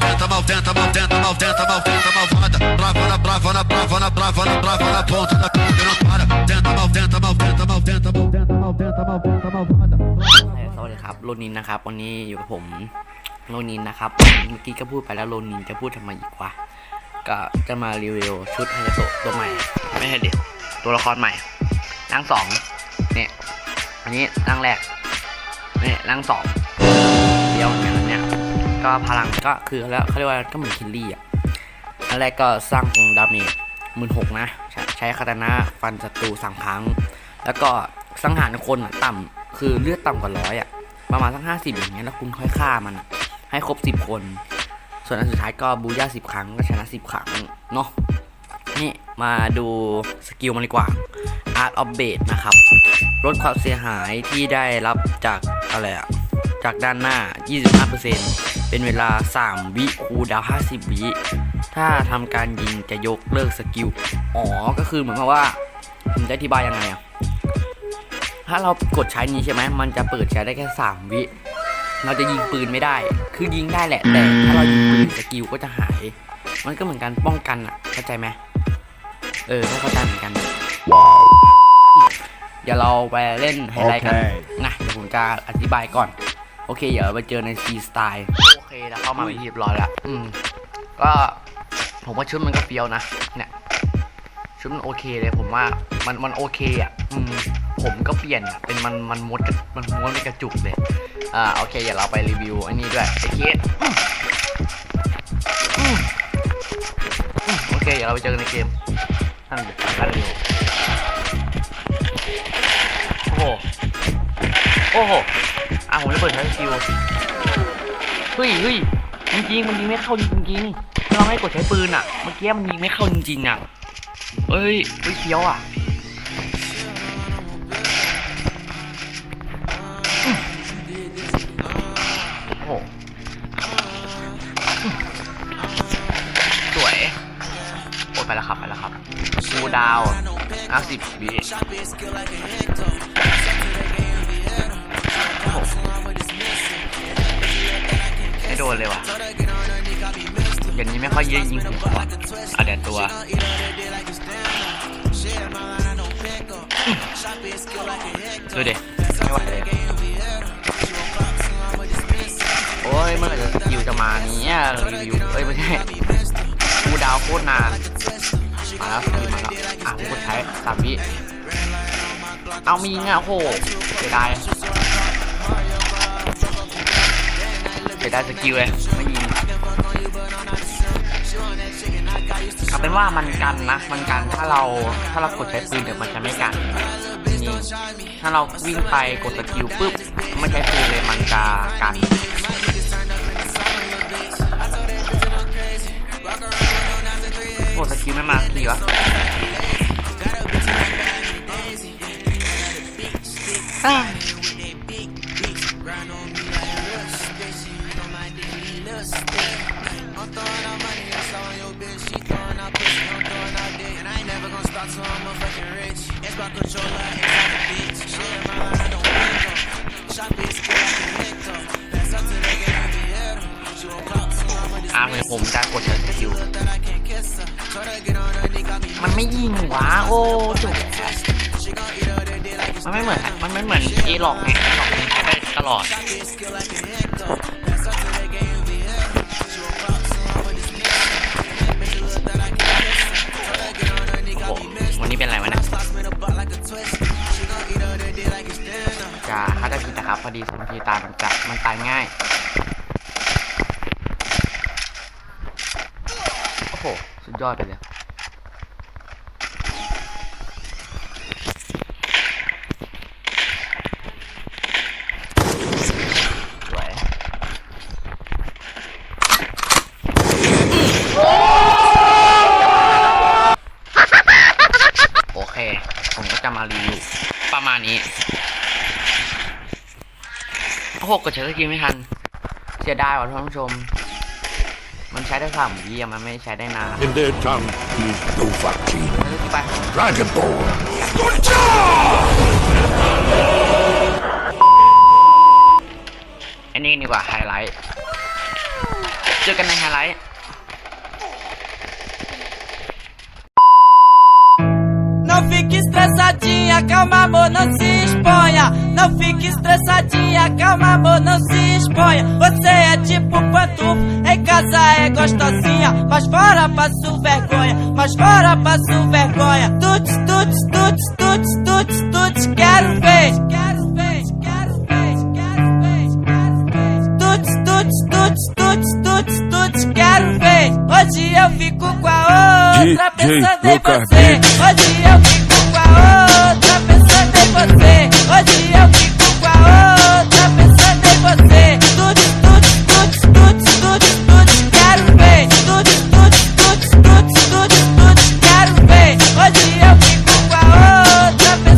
malventa, malventa, malventa, malventa, malventa, malvada. Brava na brava na brava na brava na brava na ponta da pica não para. Tenta, malventa, malventa, malventa, malventa, malventa, malventa, malvada. สวัสดีครับโรนินนะครับวันนี้อยู่กับผมโรนินนะครับเมื่อกี้ก็พูดไปแล้วโรนินจะพูดทำไมอีกวะก็จะมารีวิวชุดไฮโตะตัวใหม่ ไม่ใช่เด็กตัวละครใหม่ร่างสองเนี่ยอันนี้ร่างแรกเนี่ยร่างสองเดียวเหมือนกันอันเนี่ย ก็พลังก็คือแล้วเขาเรียกว่าก็เหมือนคิลลี่อะอันแรกก็สร้างดาเมจหมื่นหกนะใช้คาตานะฟันศัตรูสามครั้ง แล้วก็สังหารคนอะต่ำคือเลือดต่ำกว่าร้อยอะประมาณสักห้าสิบอย่างเงี้ยแล้วคุณค่อยฆ่ามันให้ครบสิบคน ส่วนอันสุดท้ายก็บูย่าสิบครั้งก็ชนะสิบครั้งเนาะนี่มาดูสกิลมันดีกว่า Art of Bait นะครับลดความเสียหายที่ได้รับจากอะไรอะจากด้านหน้า 25% เป็นเวลา 3 วิคูลดาวน์50 วิ ถ้าทำการยิงจะยกเลิกสกิล อ๋อ ก็คือเหมือนกับว่าผมจะอธิบายยังไงอะถ้าเรากดใช้นี้ใช่ไหม มันจะเปิดใช้ได้แค่ 3 วิ เราจะยิงปืนไม่ได้ คือยิงได้แหละ แต่ถ้าเรายิงปืนสกิลก็จะหาย มันก็เหมือนการป้องกันอะเข้าใจไหมเออไม่เข้าใจเหมือนกันเดี๋ยวเราไปเล่นไฮไลท์กันโอเคนะ เดี๋ยวผมจะอธิบายก่อน โอเค เดี๋ยวไปเจอใน C Style โอเคแล้วเข้ามาเป็นที่เรียบร้อยแล้วอืม ก็ผมว่าชุดมันก็เฟี้ยวนะ เนี่ย ชุดมันโอเคเลยผมว่า มันมันโอเคอะ อืม ผมก็เปลี่ยนอะเป็นมันมันมดกระมันม้วนเป็นกระจุกเลย อ่าโอเคเดี๋ยวเราไปรีวิวอันนี้ด้วยไอ้เคสอืมอืมอืมโอเคเดี๋ยวเราไปเจอกันในเกมท่านท่านรีวิวโอ้โห โอ้โห อะผมจะเปิดใช้สกิลเฮ้ยเฮ้ยจริงๆมันยิงไม่เข้าจริงๆถ้าเราไม่กดใช้ปืนอะ เมื่อกี้มันยิงไม่เข้าจริงๆอะเอ้ยเฮ้ยเคี้ยวอะอืมโอ้โหอืมสวยโอ้ยไปแล้วครับไปแล้วครับกูดาวอะสิบวิ นเลยว่ะอย่างนี้ไม่ค่อยเยอะยิงหัวว่ะอะเดี๋ยวตัวดูเดิไม่ไหวเลยโอ้ยเมื่อไหร่จะสกิลจะมาเนี่ยรีวิวเอ้ยไม่ใช่กูดาวโคตรนานมาแล้วสกิลมาแล้วอะกดใช้สามวิเอามีงอะโอ้โหเสียดาย สียดายสกิลเลยไม่ยิงเอาเป็นว่ามันกันนะมันกันถ้าเราถ้าเรากดใช้ปืนเดี๋ยวมันจะไม่กันนี่ถ้าเราวิ่งไปกดสกิลปุ๊บไม่ใช้ปืนเลยมันจะกันกดสกิลไม่มาสีวะอ่ะอะเหมือนผมจะกดใช้สกิลมันไม่ยิงวะโอ้จุกมันไม่เหมือน มันไม่เหมือนเอหลอกไงเอหลอกมันใช้ได้ตลอดโอ้ จะเข้าใจผิดนะครับ พอดีสมาธิตายมันจะมันตายง่าย โอ้โห สุดยอดไปเลย สวย โอเค ผมก็จะมารีวิวประมาณนี้ โอ้โหกดใช้สกิลไม่ทัน เสียดายว่ะท่านผู้ชม มันใช้ได้สามวิอะมันไม่ใช้ได้นาน In their tongue is Dovahkiin. แล้วก็ไป Dragon Ball. อันนี้ดีกว่าไฮไลท์ เจอกันในไฮไลท์ fique estressadinha, calma amor, não se exponha. Não fique estressadinha, calma amor, não se exponha. Você é tipo pantufo, em casa é gostosinha. Mas fora passo vergonha, mas fora passo vergonha. Tuts, tuts, tuts, tuts, tuts, tuts, quero ver. Quero ver, quero ver, quero ver, quero ver. Tuts, tuts, tuts, tuts, tuts, tuts, quero ver. Hoje eu fico com a outra pensando em você. Hoje eu fico Oh!